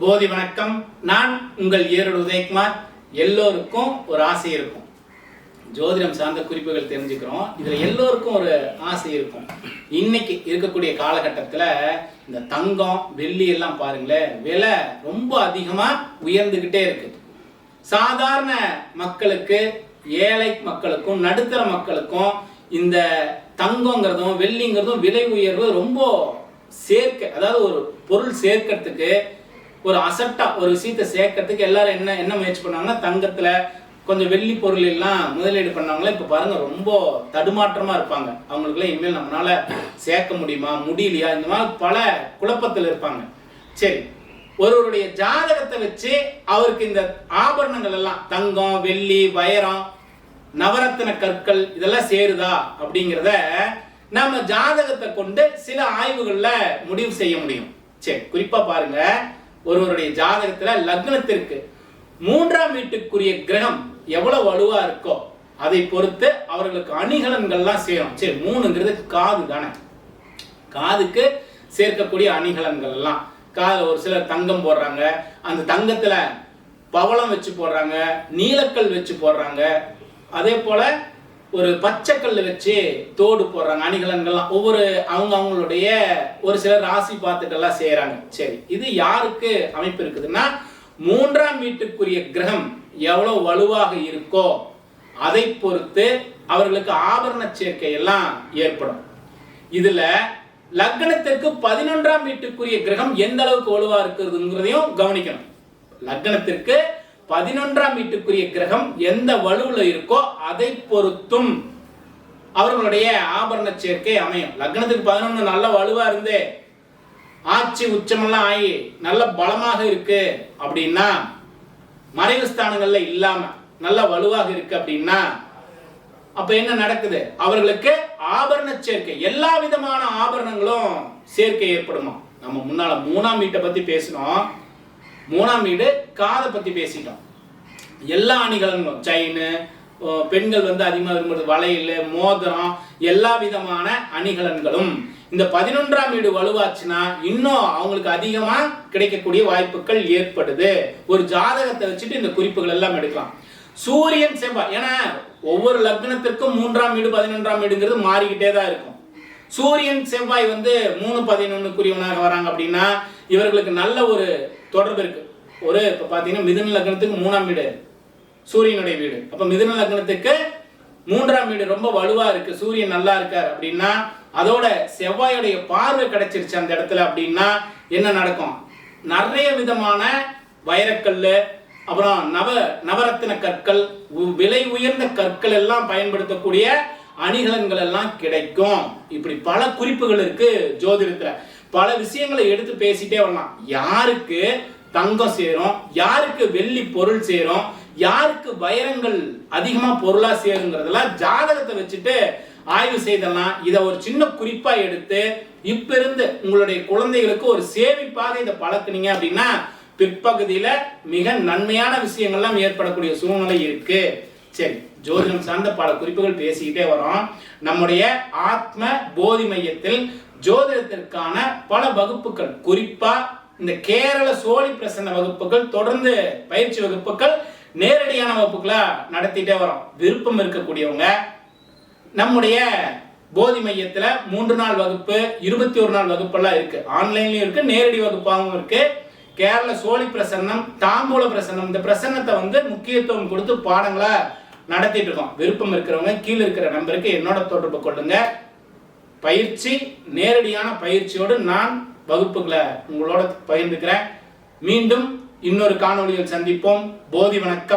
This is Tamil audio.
போதி வணக்கம். நான் உங்கள் ஏரோடு உதயகுமார். எல்லோருக்கும் ஒரு ஆசை இருக்கும். ஜோதிடம் சார்ந்த குறிப்புகள் தெரிஞ்சுக்கிறோம். இதுல எல்லோருக்கும் ஒரு ஆசை இருக்கும். இன்னைக்கு இருக்கக்கூடிய காலகட்டத்தில் இந்த தங்கம் வெள்ளி எல்லாம் பாருங்களேன் விலை ரொம்ப அதிகமா உயர்ந்துகிட்டே இருக்கு. சாதாரண மக்களுக்கு ஏழை மக்களுக்கும் நடுத்தர மக்களுக்கும் இந்த தங்கங்கிறதும் வெள்ளிங்கிறதும் விலை உயர்வு ரொம்ப சேர்க்க அதாவது ஒரு பொருள் சேர்க்கறதுக்கு ஒரு அசட்டா ஒரு விஷயத்தை சேர்க்கறதுக்கு எல்லாரும் என்ன என்ன முயற்சி பண்ணாங்கன்னா தங்கத்துல கொஞ்சம் வெள்ளி பொருள் எல்லாம் முதலீடு பண்ணவங்கள இப்ப பாருங்க ரொம்ப தடுமாற்றமா இருப்பாங்க. அவங்களுக்குலாம் இனிமேல் நம்மளால சேர்க்க முடியுமா முடியலையா? இந்த மாதிரி பல குழப்பத்தில் இருப்பாங்க. சரி ஒருவருடைய ஜாதகத்தை வச்சு அவருக்கு இந்த ஆபரணங்கள் எல்லாம் தங்கம் வெள்ளி வைரம் நவரத்தின கற்கள் இதெல்லாம் சேருதா அப்படிங்கிறத நம்ம ஜாதகத்தை கொண்டு சில ஆய்வுகள்ல முடிவு செய்ய முடியும். சரி குறிப்பா பாருங்க ஒருவருடைய ஜாதகத்துல லக்னத்திற்கு மூன்றாம் வீட்டுக்குரிய கிரகம் எவ்வளவு வலுவா இருக்கோ அதை பொறுத்து அவர்களுக்கு அணிகலன்கள்லாம் சேரும். சரி மூணுங்கிறது காது தானே. காதுக்கு சேர்க்கக்கூடிய அணிகலன்கள் எல்லாம் காதில் ஒரு சிலர் தங்கம் போடுறாங்க. அந்த தங்கத்துல பவளம் வச்சு போடுறாங்க நீலக்கல் வச்சு போடுறாங்க. அதே போல ஒரு பச்சைக்கல் வச்சு தோடு போடுறாங்க அணிகலன்கள்லாம். ஒவ்வொரு அவங்க அவங்களுடைய ஒரு சிலர் ராசி பாத்துக்கள்லாம் செய்யறாங்க சரி இது யாருக்கு அமைப்பு இருக்குதுன்னா மூன்றாம் வீட்டுக்குரிய கிரகம் எவ்வளவு வலுவாக இருக்கோ அதை பொறுத்து அவர்களுக்கு ஆபரண சேர்க்கை எல்லாம் ஏற்படும். இதுல லக்னத்திற்கு பதினொன்றாம் வீட்டுக்குரிய கிரகம் எந்த அளவுக்கு வலுவா இருக்கிறதுங்கிறதையும் கவனிக்கணும். லக்னத்திற்கு பதினொன்றாம் வீட்டுக்குரிய கிரகம் எந்த வலுவில் இருக்கோ அதை பொறுத்தும் அவர்களுடைய ஆபரண சேர்க்கை அமையும். லக்னத்துக்கு பதினொன்று நல்ல வலுவா இருந்தே. ஆட்சி உச்சமெல்லாம் ஆகி நல்ல பலமாக இருக்கு அப்படின்னா மறைவு ஸ்தானங்கள்ல இல்லாம நல்ல வலுவாக இருக்கு அப்படின்னா அப்ப என்ன நடக்குது? அவர்களுக்கு ஆபரண சேர்க்கை எல்லா விதமான ஆபரணங்களும் சேர்க்கை ஏற்படுமா? நம்ம முன்னால மூணாம் வீட்டை பத்தி பேசினோம். மூணாம் வீடு காதை பத்தி பேசிட்டோம். எல்லா அணிகளும் செயின் பெண்கள் வந்து அதிகமாக விரும்புறது வளையல் மோதிரம் எல்லா விதமான அணிகலன்களும். இந்த பதினொன்றாம் வீடு வலுவாச்சுன்னா இன்னும் அவங்களுக்கு அதிகமா கிடைக்கக்கூடிய வாய்ப்புகள் ஏற்படுது. ஒரு ஜாதகத்தை வச்சுட்டு இந்த குறிப்புகள் எல்லாம் எடுக்கலாம். சூரியன் செவ்வாய் ஏன்னா ஒவ்வொரு லக்னத்திற்கும் மூன்றாம் வீடு பதினொன்றாம் வீடுங்கிறது மாறிக்கிட்டே தான் இருக்கும். சூரியன் செவ்வாய் வந்து மூணு பதினொன்னுக்குரியவனாக வராங்க அப்படின்னா இவர்களுக்கு நல்ல ஒரு தொடர்பு இருக்கு. ஒரு இப்போ பார்த்தீங்கன்னா மிதுன லக்னத்துக்கு மூணாம் வீடு. சூரியனுடைய வீடு. அப்போ மிதுன லக்னத்துக்கு மூன்றாம் வீடு ரொம்ப வலுவா இருக்கு. சூரியன் நல்லா இருக்கார் அப்படின்னா அதோட செவ்வாயுடைய பார்வை கிடைச்சிருச்சு அந்த இடத்துல அப்படின்னா என்ன நடக்கும்? நிறைய விதமான வைரக்கல் அப்புறம் நவ நவரத்தின கற்கள் உ- விலை உயர்ந்த கற்கள் எல்லாம் பயன்படுத்தக்கூடிய அணிகலன்கள் எல்லாம் கிடைக்கும். இப்படி பல குறிப்புகள் இருக்கு ஜோதிடத்துல. பல விஷயங்களை எடுத்து பேசிட்டே வரலாம். யாருக்கு தங்கம் சேரும் யாருக்கு வெள்ளி பொருள் சேரும் யாருக்கு வைரங்கள் அதிகமா பொருளா சேருங்கிறதெல்லாம் ஜாதகத்தை வச்சுட்டு ஆய்வு செய்தலாம். இதை ஒரு சின்ன குறிப்பா எடுத்து இப்ப இருந்து உங்களுடைய குழந்தைகளுக்கு ஒரு சேமிப்பாக இதை பழக்குனீங்க அப்படின்னா பிற்பகுதியில மிக நன்மையான விஷயங்கள்லாம் ஏற்படக்கூடிய சூழ்நிலை இருக்கு. சரி ஜோதிடம் சார்ந்த பல குறிப்புகள் பேசிக்கிட்டே வரோம். நம்முடைய ஆத்ம போதி மையத்தில் ஜோதிடத்திற்கான பல வகுப்புகள். குறிப்பா இந்த கேரள சோழி பிரசன்ன வகுப்புகள் தொடர்ந்து பயிற்சி வகுப்புகள் நேரடியான வகுப்புகளை நடத்திட்டே வரோம். விருப்பம் இருக்கக்கூடியவங்க நம்முடைய போதி மையத்தில் மூன்று நாள் வகுப்பு இருபத்தி ஒரு நாள் வகுப்பெல்லாம் இருக்கு. ஆன்லைன்லயும் இருக்கு நேரடி வகுப்பாகவும் இருக்கு. கேரள சோழி பிரசன்னம் தாம்பூல பிரசன்னம் இந்த பிரசன்னத்தை வந்து முக்கியத்துவம் கொடுத்து பாடங்களை நடத்திட்டு இருக்கோம். விருப்பம் இருக்கிறவங்க கீழே இருக்கிற நம்பருக்கு என்னோட தொடர்பு கொள்ளுங்க. பயிற்சி நேரடியான பயிற்சியோடு நான் வகுப்புகளை உங்களோட பகிர்ந்துக்கிறேன். மீண்டும் இன்னொரு காணொலியில் சந்திப்போம். போதி வணக்கம்.